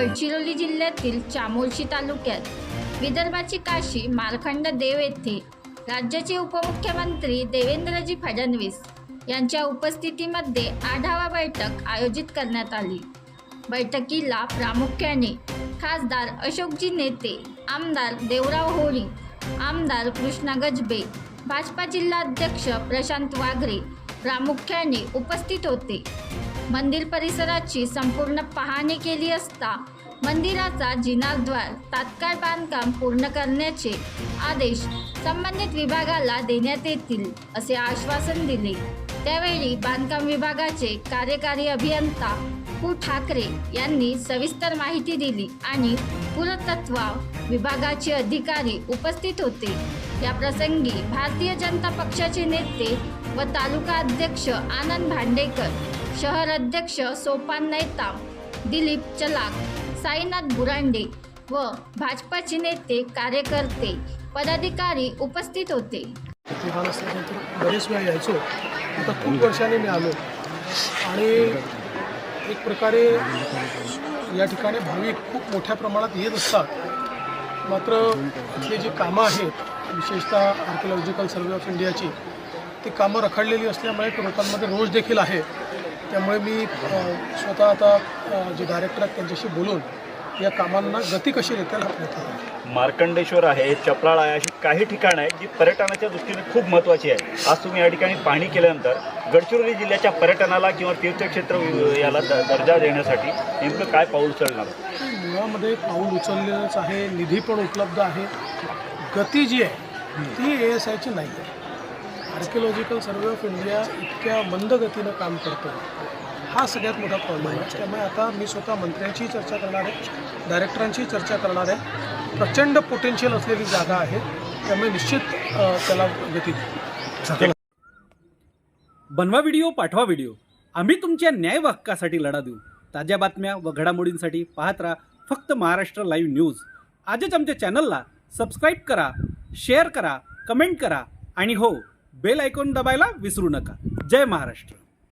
गडचिरोली जिल्ह्यातील चामोर्शी तालुक्यात विदर्भाची काशी मालखंड देव येथे राज्याचे उपमुख्यमंत्री देवेंद्रजी फडणवीस यांच्या उपस्थितीमध्ये आढावा बैठक आयोजित करण्यात आली. बैठकीला प्रामुख्याने खासदार अशोकजी नेते आमदार देवराव होळी आमदार कृष्णा गजबे भाजपा जिल्हाध्यक्ष प्रशांत वाघरे प्रामुख्याने उपस्थित होते. मंदिर परिसराची संपूर्ण पाहणी केली असता मंदिराचा जिनाद्वार तात्काळ बांधकाम पूर्ण करण्याचे आदेश संबंधित विभागाला देण्यात येतील असे आश्वासन दिले. त्यावेळी बांधकाम विभागाचे कार्यकारी अभियंता पु. ठाकरे यांनी सविस्तर माहिती दिली आणि पुरातत्व विभागाचे अधिकारी उपस्थित होते. या प्रसंगी भारतीय जनता पक्षाचे नेते व तालुका अध्यक्ष आनंद भांडेकर शहर अध्यक्ष सोपान नैताम दिलीप चलाक साईनाथ बुरांडे व भाजपाचे नेते कार्यकर्ते पदाधिकारी उपस्थित होते. बरेच वेळा यायचो. आता खूप वर्षाने मी आलो. आणि एक प्रकारे या ठिकाणी भाविक खूप मोठ्या प्रमाणात येत असतात. मात्र इथली जी कामं आहेत विशेषतः आर्किओलॉजिकल सर्वे ऑफ इंडियाची ती कामं रखडलेली असल्यामुळे लोकांमध्ये रोज देखील आहे. त्यामुळे मी स्वतः आता जे डायरेक्टर आहेत त्यांच्याशी बोलून या कामांना गती कशी देता येईल हा प्रयत्न करेन मार्कंडेश्वर आहे चपळाळ आहे अशी काही ठिकाणं आहेत जी पर्यटनाच्या दृष्टीने खूप महत्त्वाची आहे आज तुम्ही या ठिकाणी पाहणी केल्यानंतर गडचिरोली जिल्ह्याच्या पर्यटनाला किंवा तीर्थक्षेत्र वि- याला द- दर्जा देण्यासाठी नेमकं काय पाऊल उचलणार? मुळामध्ये पाऊल उचललेलंच आहे निधी पण उपलब्ध आहे. गती जी आहे ती ए एस आयची नाही आहे. आर्किओलॉजिकल सर्वे ऑफ इंडिया इतक्या मंद गतीनं काम करतो हा सगळ्यात मोठा प्रॉब्लेम आहे. त्यामुळे आता मी स्वतः मंत्र्यांची चर्चा करणार आहे डायरेक्टरांची चर्चा करणार आहे. प्रचंड पोटेन्शियल असलेली जागा आहे. त्यामुळे निश्चित त्याला गती बनवा व्हिडिओ पाठवा व्हिडिओ आम्ही तुमच्या न्याय हक्कासाठी लढा देऊ. ताज्या बातम्या व घडामोडींसाठी पाहत राहा फक्त महाराष्ट्र लाईव्ह न्यूज आजच आमच्या चॅनलला सबस्क्राईब करा शेअर करा कमेंट करा आणि हो बेल आयकॉन दबायला विसरू नका. जय महाराष्ट्र.